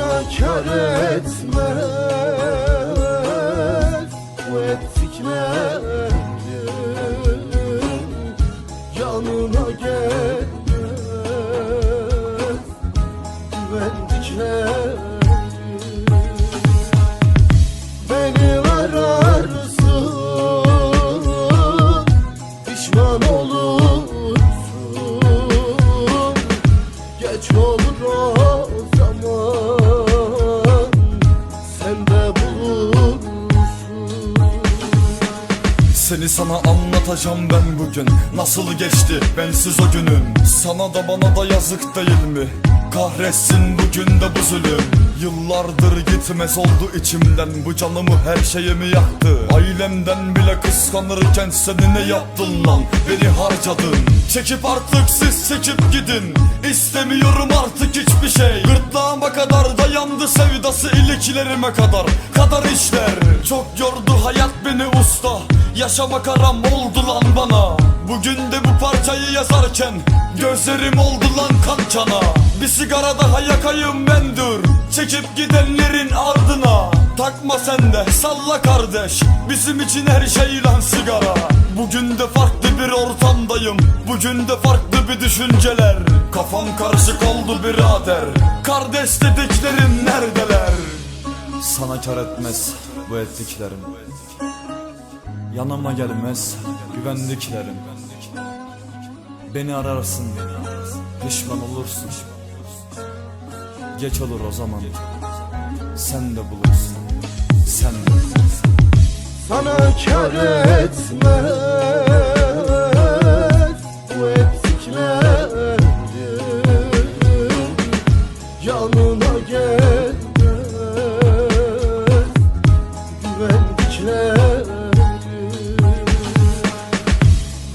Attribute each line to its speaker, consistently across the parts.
Speaker 1: Sana kar etmez Bu ettiklerin Yanına gelmez. Olursun. Geç olur
Speaker 2: Seni sana anlatacağım ben bugün. Nasıl geçti bensiz o günüm? Sana da bana da yazık değil mi? Kahretsin bugün de bu zulüm. Yıllardır gitmez oldu içimden. Bu canımı her şeyimi yaktı. Ailemden bile kıskanırken seni ne yaptın lan? Beni harcadın. Çekip artık siz çekip gidin. İstemiyorum artık hiçbir şey. Gırtlağıma kadar dayandı sevdası iliklerime kadar Kadar işler. Çok yordu hayat beni usta Yaşamak aram oldu lan bana. Bugün de bu parçayı yazarken Gözlerim oldu lan kan çana Bir sigara daha yakayım ben dur Çekip gidenlerin ardına. Takma sen de salla kardeş Bizim için her şey lan sigara. Bugün de farklı bir ortamdayım Bugün de farklı bir düşünceler Kafam karışık oldu birader. Kardeş dediklerin neredeler? Sana kar etmez bu ettiklerim. Yanıma gelmez güvendiklerim Beni ararsın Pişman olursun. Geç olur o zaman. Sen de bulursun. Sen de.
Speaker 1: Sana kar etmez Yanına gelmez Güvendiklerin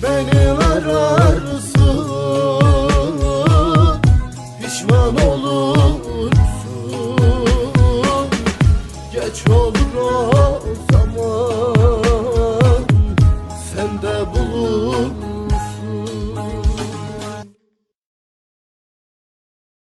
Speaker 1: Beni ararsın Pişman olursun. Geç olur